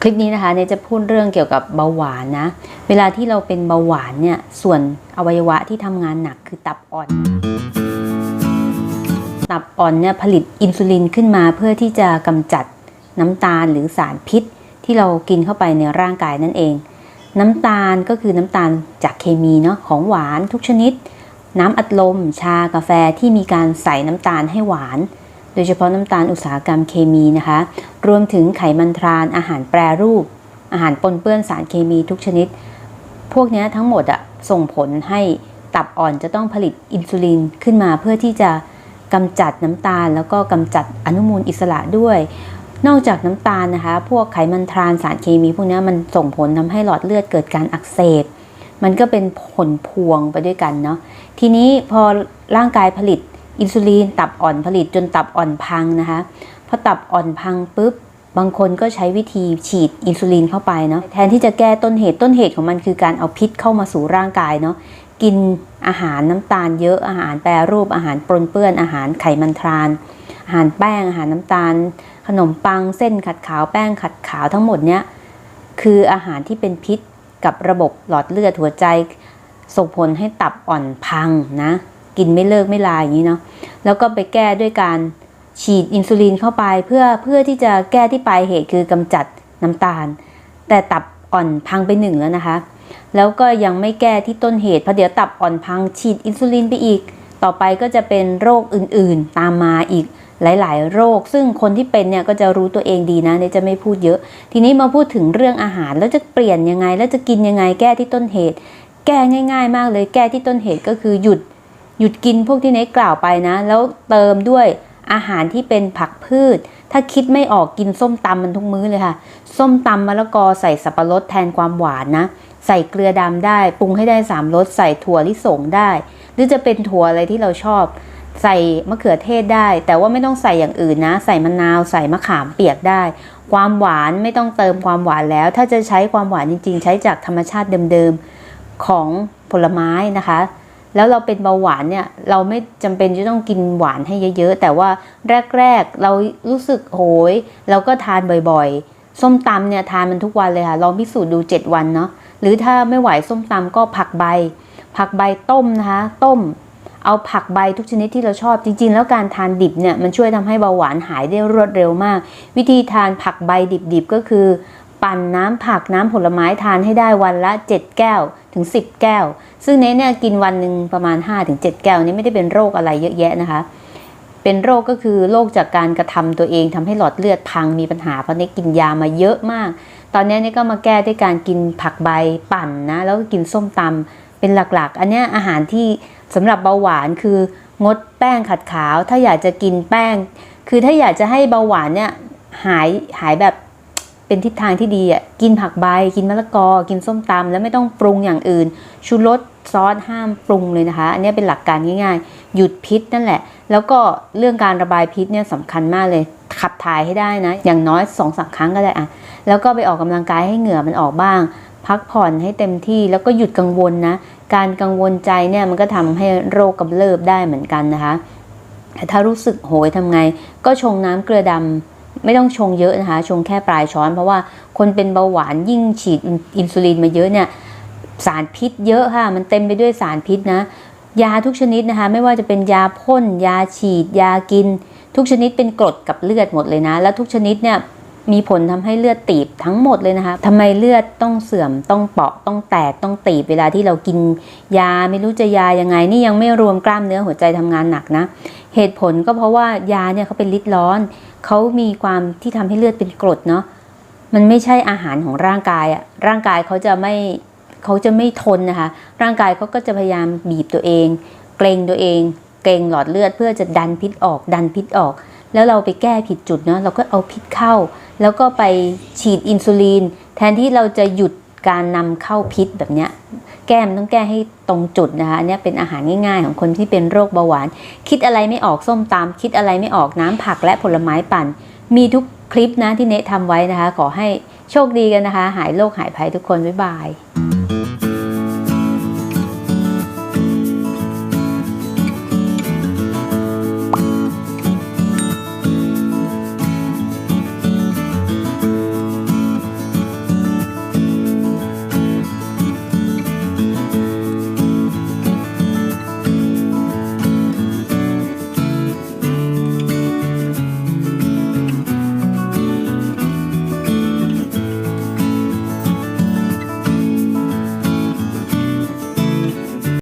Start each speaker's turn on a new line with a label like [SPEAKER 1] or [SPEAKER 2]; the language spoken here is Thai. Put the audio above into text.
[SPEAKER 1] คลิปนี้นะคะเนี่ยจะพูดเรื่องเกี่ยวกับเบาหวานนะ เวลาที่เราเป็นเบาหวานเนี่ย ส่วนอวัยวะที่ทำงานหนักคือตับอ่อน ตับอ่อนเนี่ยผลิตอินซูลินขึ้นมาเพื่อที่จะกำจัดน้ำตาลหรือสารพิษ ที่เรากินเข้าไปในร่างกายนั่นเอง น้ำตาลก็คือน้ำตาลจากเคมีเนาะของหวานทุกชนิด น้ำอัดลม ชากาแฟที่มีการใส่น้ำตาลให้หวาน โดยเฉพาะน้ำตาลอุตสาหกรรมเคมีนะคะ รวมถึงไขมันทราน อาหารแปรรูป อาหารปนเปื้อนสารเคมีทุกชนิด พวกนี้ทั้งหมดอะส่งผลให้ตับอ่อนจะต้องผลิตอินซูลินขึ้นมาเพื่อที่จะกำจัดน้ำตาล แล้วก็กำจัดอนุมูลอิสระด้วย นอกจากน้ำตาลนะคะ พวกไขมันทรานสารเคมี พวกนี้มันส่งผลทำให้หลอดเลือดเกิดการอักเสบ มันก็เป็นผลพวงไปด้วยกันเนาะทีนี้พอร่างกายผลิต อินซูลินตับอ่อนผลิตจนตับอ่อนพังนะคะพอตับอ่อนพังปุ๊บบางคนก็ใช้วิธีฉีดอินซูลินเข้าไปเนาะแทนที่จะแก้ต้นเหตุต้นเหตุของมันคือการเอาพิษเข้ามาสู่ร่างกายเนาะกินอาหารน้ำตาลเยอะอาหารแปรรูปอาหารปนเปื้อนอาหารไขมันทราน อาหารแป้งอาหารน้ำตาล ขนมปังเส้นขัดขาวแป้งขัดขาวทั้งหมดเนี้ยคืออาหารที่เป็นพิษกับระบบหลอดเลือดหัวใจส่งผลให้ตับอ่อนพังนะ กินไม่เลิกไม่ลายอย่างนี้เนาะแล้วก็ไปแก้ด้วยการฉีดอินซูลินเข้าไปเพื่อเพื่อที่จะแก้ที่ปลายเหตุคือกำจัดน้ำตาล แต่ตับอ่อนพังไปหนึ่งแล้วนะคะ แล้วก็ยังไม่แก้ที่ต้นเหตุเพราะเดี๋ยวตับอ่อนพังฉีดอินซูลินไปอีก ต่อไปก็จะเป็นโรคอื่นๆ ตามมาอีกหลาย ๆ โรค ซึ่งคนที่เป็นเนี่ยก็จะรู้ตัวเองดีนะเดี๋ยวจะไม่พูดเยอะ ทีนี้มาพูดถึงเรื่องอาหารแล้วจะเปลี่ยนยังไง แล้วจะกินยังไงแก้ที่ต้นเหตุ แก้ง่าย ๆ มากเลยแก้ที่ต้นเหตุก็คือหยุด หยุดกินพวกที่เนกล่าวไปนะ แล้วเติมด้วยอาหารที่เป็นผักพืช ถ้าคิดไม่ออกกินส้มตำมันทุกมื้อเลยค่ะ ส้มตำมะละกอใส่สับปะรดแทนความหวานนะ ใส่เกลือดำได้ ปรุงให้ได้สามรสใส่ถั่วลิสงได้ หรือจะเป็นถั่วอะไรที่เราชอบ ใส่มะเขือเทศได้ แต่ว่าไม่ต้องใส่อย่างอื่นนะ ใส่มะนาวใส่มะขามเปียกได้ ความหวานไม่ต้องเติมความหวานแล้ว ถ้าจะใช้ความหวานจริง ๆ ใช้จากธรรมชาติเดิมๆของผลไม้นะคะ แล้วเราเป็นเบาหวานเนี่ยเราไม่จำเป็นจะต้องกินหวานให้เยอะๆ แต่ว่าแรกๆ เรารู้สึกโหย เราก็ทานบ่อยๆ ส้มตำเนี่ยทานมันทุกวันเลยค่ะลองพิสูจน์ดู 7 วันเนาะหรือถ้าไม่ไหวส้มตำก็ผักใบ ผักใบต้มนะคะ ต้ม เอาผักใบทุกชนิดที่เราชอบจริง ๆ แล้วการทานดิบเนี่ยมันช่วยทำให้เบาหวานหายได้รวดเร็วมาก วิธีทานผักใบดิบๆก็คือ ปั่นน้ำผักน้ำผลไม้ทานให้ได้วันละ 7 แก้วถึง 10 แก้ว ซึ่งเนเนี่ยกินวันหนึ่งประมาณ 5-7 แก้วนี่ไม่ได้เป็นโรคอะไรเยอะแยะนะคะ เป็นโรคก็คือโรคจากการกระทำตัวเองทำให้หลอดเลือดพังมีปัญหาเพราะเนกินยามาเยอะมาก ตอนนี้เนี่ยก็มาแก้ด้วยการกินผักใบปั่นนะแล้วก็กินส้มตำเป็นหลักๆ อันนี้อาหารที่สำหรับเบาหวานคืองดแป้งขัดขาว ถ้าอยากจะกินแป้ง คือถ้าอยากจะให้เบาหวานเนี่ยหายหายแบบ เป็นทิศทางที่ดีอะกินผักใบกินมะละกอ กินส้มตำแล้วไม่ต้องปรุงอย่างอื่น ชูรสซอสห้ามปรุงเลยนะคะ อันนี้เป็นหลักการง่ายๆ หยุดพิษนั่นแหละ แล้วก็เรื่องการระบายพิษเนี่ยสำคัญมากเลยขับถ่ายให้ได้นะ อย่างน้อย2อสครั้งก็ได้อะแล้วก็ไปออกกำลังกายให้เหงื่อมันออกบ้าง พักผ่อนให้เต็มที่แล้วก็หยุดกังวลนะ การกังวลใจเนี่ยมันก็ทำให้โรคกำเริบได้เหมือนกันนะคะ ถ้ารู้สึกโหยทำไง ก็ชงน้ำเกลือดำ ไม่ต้องชงเยอะนะคะ ชงแค่ปลายช้อน เพราะว่าคนเป็นเบาหวานยิ่งฉีดอินซูลินมาเยอะเนี่ยสารพิษเยอะค่ะ มันเต็มไปด้วยสารพิษนะ ยาทุกชนิดนะคะ ไม่ว่าจะเป็นยาพ่น ยาฉีด ยากิน ทุกชนิดเป็นกรดกับเลือดหมดเลยนะ แล้วทุกชนิดเนี่ยมีผลทำให้เลือดตีบทั้งหมดเลยนะคะทำไมเลือดต้องเสื่อม ต้องเปาะ ต้องแตก ต้องตีบเวลาที่เรากินยาไม่รู้จะยายังไง นี่ยังไม่รวมกล้ามเนื้อหัวใจทำงานหนักนะ เหตุผลก็เพราะว่ายาเนี่ยเขาเป็นฤทธิ์ร้อน เขามีความที่ทำให้เลือดเป็นกรดเนาะมันไม่ใช่อาหารของร่างกายอะร่างกายเขาจะไม่เขาจะไม่ทนนะคะ ร่างกายเขาก็จะพยายามบีบตัวเอง เกรงตัวเอง เกรงหลอดเลือดเพื่อจะดันพิษออก ดันพิษออก แล้วเราไปแก้ผิดจุดเนาะเราก็เอาพิษเข้า แล้วก็ไปฉีดอินซูลินแทนที่เราจะหยุดการนำเข้าพิษแบบเนี้ย ก้มต้องแก้ให้ตรงจุดนะคะอันนี้เป็นอาหารง่ายๆ ของคนที่เป็นโรคเบาหวาน คิดอะไรไม่ออกส้มตำคิดอะไรไม่ออกน้ำผักและผลไม้ปั่น มีทุกคลิปนะที่เนะทำไว้นะคะ ขอให้โชคดีกันนะคะ หายโรคหายภัยทุกคนบ๊ายบาย